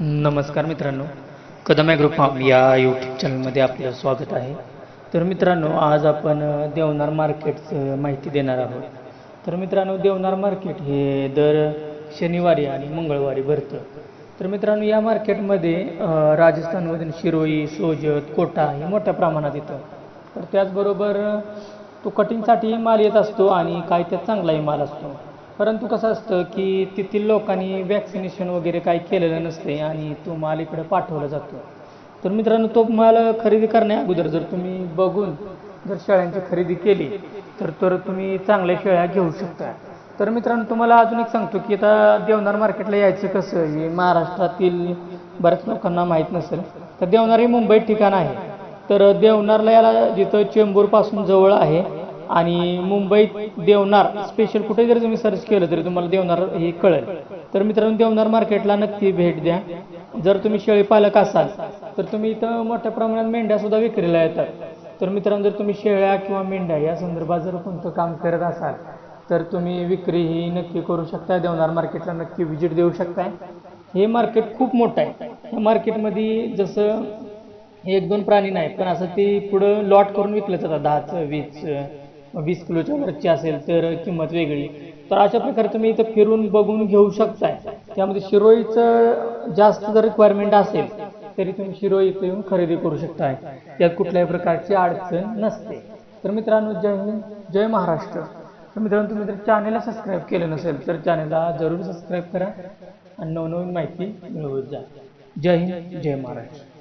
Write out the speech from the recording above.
नमस्कार मित्रांनो. Kadam agro farm या यूट्यूब चॅनलमध्ये आपलं स्वागत आहे. तर मित्रांनो आज आपण देवनार मार्केटचं माहिती देणार आहोत. तर मित्रांनो देवनार मार्केट हे दर शनिवारी आणि मंगळवारी भरतं. तर मित्रांनो या मार्केटमध्ये राजस्थानमधून शिरोई सोजत कोटा हे मोठ्या प्रमाणात येतं. तर त्याचबरोबर तो कटिंगसाठीही माल येत असतो आणि काय त्यात चांगलाही माल असतो. परंतु कसं असतं की तेथील लोकांनी वॅक्सिनेशन वगैरे काही केलेलं नसते आणि तो माल इकडे पाठवला जातो. तर मित्रांनो तो माल खरेदी करण्या अगोदर जर तुम्ही बघून जर शेळ्यांची खरेदी केली तर तर तुम्ही चांगल्या शेळ्या घेऊ शकता. तर मित्रांनो तुम्हाला अजून एक सांगतो की आता देवनार मार्केटला यायचं कसं हे महाराष्ट्रातील बऱ्याच लोकांना माहीत नसेल तर देवनार हे मुंबईत ठिकाण आहे. तर देवनारला याला जिथं चेंबूरपासून जवळ आहे आणि मुंबईत देवनार स्पेशल कुठे जरी तुम्ही सर्च केलं तरी तुम्हाला देवनार हे कळेल. तर मित्रांनो देवनार मार्केटला नक्की भेट द्या. जर तुम्ही शेळी पालक असाल तर तुम्ही इथं मोठ्या प्रमाणात मेंढ्या सुद्धा विक्रीला येतात. तर मित्रांनो जर तुम्ही शेळ्या किंवा मेंढ्या या संदर्भात जर कोणतं काम करत असाल तर तुम्ही विक्री ही नक्की करू शकता देवनार मार्केटला नक्की व्हिजिट देऊ शकताय. हे मार्केट खूप मोठं आहे. या मार्केटमध्ये जसं एक दोन प्राणी नाही पण असं ते पुढं लॉट करून विकलं जातात. दहाचं वीसचं वीस किलोच्या वरची असेल तर किंमत वेगळी. तर अशा प्रकारे तुम्ही इथं फिरून बघून घेऊ शकताय. त्यामध्ये शिरोईचं जास्त जर रिक्वायरमेंट असेल तरी तुम्ही शिरोई इथं येऊन खरेदी करू शकताय. यात कुठल्याही प्रकारची अडचण नसते. तर मित्रांनो जय हिंद जय महाराष्ट्र. तर मित्रांनो तुम्ही जर चॅनेलला सबस्क्राईब केलं नसेल तर चॅनेलला जरूर सबस्क्राईब करा आणि नवनवीन माहिती मिळवत जा. जय हिंद जय महाराष्ट्र.